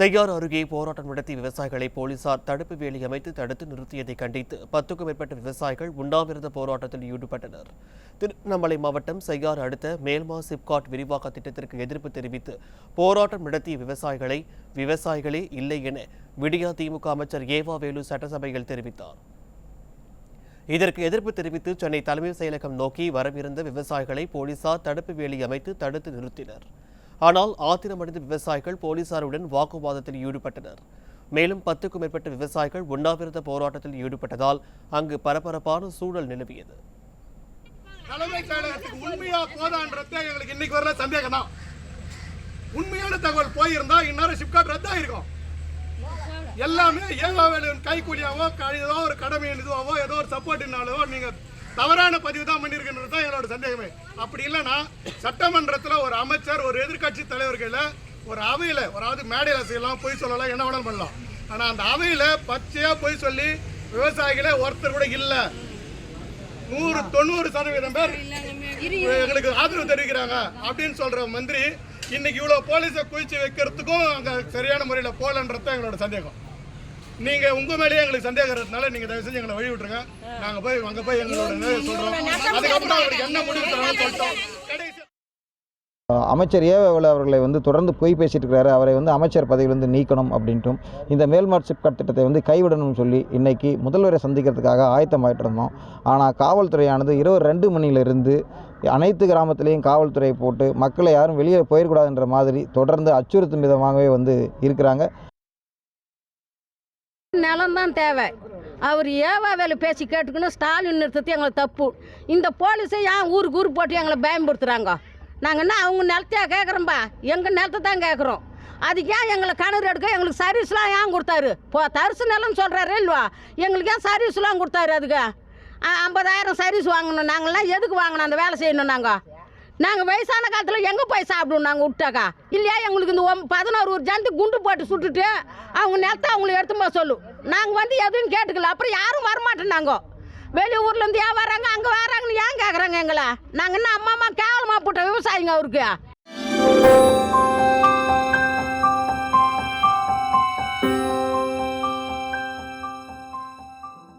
செய்யார் அருகே போராட்டம் நடத்திய விவசாயிகளை போலீசார் தடுப்பு வேலி அமைத்து தடுத்து நிறுத்தியதை கண்டித்து பத்துக்கும் மேற்பட்ட விவசாயிகள் உண்ணாவிரத போராட்டத்தில் ஈடுபட்டனர். திருவண்ணாமலை மாவட்டம் செய்யார் அடுத்த மேல்மா சிப்காட் விரிவாக்க திட்டத்திற்கு எதிர்ப்பு தெரிவித்து போராட்டம் நடத்திய விவசாயிகளை விவசாயிகளே இல்லை என விடியா திமுக அமைச்சர் ஏவா வேலு சட்டசபையில் தெரிவித்தார். இதற்கு எதிர்ப்பு தெரிவித்து சென்னை தலைமைச் செயலகம் நோக்கி வரவிருந்த விவசாயிகளை போலீசார் தடுப்பு வேலி அமைத்து தடுத்து நிறுத்தினர். ஆனால் ஆத்திரமடைந்த விவசாயிகள் போலீசாருடன் வாக்குவாதத்தில் ஈடுபட்டனர். மேலும் பத்துக்கும் மேற்பட்ட விவசாயிகள் உண்ணாவிரத போராட்டத்தில் ஈடுபட்டதால் அங்கு பரபரப்பான சூழல் நிலவியது. தலைமைச் செயலகத்துக்கு உண்மையா போதான்றத எங்களுக்கு இன்னைக்கு வரல சந்தேகம் தான் உண்மையான தகவல் போயிருந்தா இந்நேரம் சிப்காட் ரத்தாயிருக்கும். எல்லாமே ஏதோ கைக்கூலியாவோ க- ஏதோ ஒரு கடமை இதுவாவோ ஏதோ ஒரு சப்போர்ட்டினாலோ நீங்க தவறான பதிவு தான் பண்ணியிருக்கின்றது தான் எங்களோட சந்தேகமே அப்படி இல்லைன்னா சட்டமன்றத்தில் ஒரு அமைச்சர் ஒரு எதிர்க்கட்சி தலைவர்களை ஒரு அவையில் அதாவது மேடையில் செய்யலாம் பொய் சொல்லலாம் என்ன வேணாலும் பண்ணலாம். ஆனால் அந்த அவையில் பச்சையாக பொய் சொல்லி விவசாயிகளே ஒருத்தர் கூட இல்லை. நூறு தொண்ணூறு சதவீதம் பேர் எங்களுக்கு ஆதரவு தெரிவிக்கிறாங்க அப்படின்னு சொல்ற மந்திரி இன்னைக்கு இவ்வளவு போலீஸை குவிச்சு வைக்கிறதுக்கும் அங்க சரியான முறையில் போலன்றது எங்களோட சந்தேகம். நீங்க உங்க மேலேயே எங்களுக்கு சந்தேகம் இருக்கிறதுனால நீங்க தயவு செஞ்சு எங்களை வழி விட்டுருங்க நாங்க போய் அங்க போய் எங்களோட சொல்றோம். அதுக்கப்புறம் அவருக்கு என்ன முடிவு சொல்லிட்டோம். அமைச்சர் ஏவல் அவர்களை வந்து தொடர்ந்து பொய் பேசிட்டு இருக்கிறாரு அவரை வந்து அமைச்சர் பதவியிலிருந்து நீக்கணும் அப்படின்ட்டும். இந்த மேல்மாட் சிப்காட் திட்டத்தை வந்து கைவிடணும்னு சொல்லி இன்னைக்கு முதல்வரை சந்திக்கிறதுக்காக ஆயத்தமாயிட்டு இருந்தோம். ஆனால் காவல்துறையானது இரவு ரெண்டு மணியிலிருந்து அனைத்து கிராமத்திலையும் காவல்துறையை போட்டு மக்களை யாரும் வெளியே போயிடக்கூடாதுன்ற மாதிரி தொடர்ந்து அச்சுறுத்தும் விதமாகவே வந்து இருக்கிறாங்க. நிலம்தான் தேவை. அவர் ஏவா வேலை பேசி கேட்டுக்கணும். ஸ்டாலின் நிறுத்தத்தை எங்களை தப்பு. இந்த போலீஸை ஏன் ஊருக்கு ஊர் போட்டு எங்களை பயன்படுத்துகிறாங்க நாங்கள் என்ன அவங்க நிலத்தையா கேட்குறோம்பா எங்கள் நிலத்தை தான் கேட்குறோம் அதுக்கு ஏன் எங்களை கணவர் எடுக்க? எங்களுக்கு சர்வீஸ்லாம் ஏன் கொடுத்தாரு? இப்போ தரிசு நிலம்னு சொல்கிறாரு இல்லவா? எங்களுக்கு ஏன் சர்வீஸ்லாம் கொடுத்தாரு அதுக்கு? ஐம்பதாயிரம் சர்வீஸ் வாங்கணும். நாங்கள்லாம் எதுக்கு வாங்கணும்? அந்த வேலை செய்யணும் நாங்கள் நாங்கள் வயசான காலத்தில் எங்கே போய் சாப்பிடுவோம் நாங்கள் விட்டாக்கா இல்லையா? எங்களுக்கு இந்த ஒம்- பதினோரு ஒரு ஜந்து குண்டு போட்டு சுட்டுட்டு அவங்க நிலத்தை அவங்கள எடுத்துமா சொல்லும் நாங்கள் வந்து எதுவும் கேட்டுக்கல. அப்புறம் யாரும் வரமாட்டோம் நாங்கள் வெளியூர்லேருந்து ஏன் வராங்க அங்கே வராங்கன்னு ஏன் கேட்குறாங்க எங்களை? நாங்கள் என்ன அம்மா அம்மா கே ಹಿಂಗ ಅವ್ರಿಗೆ.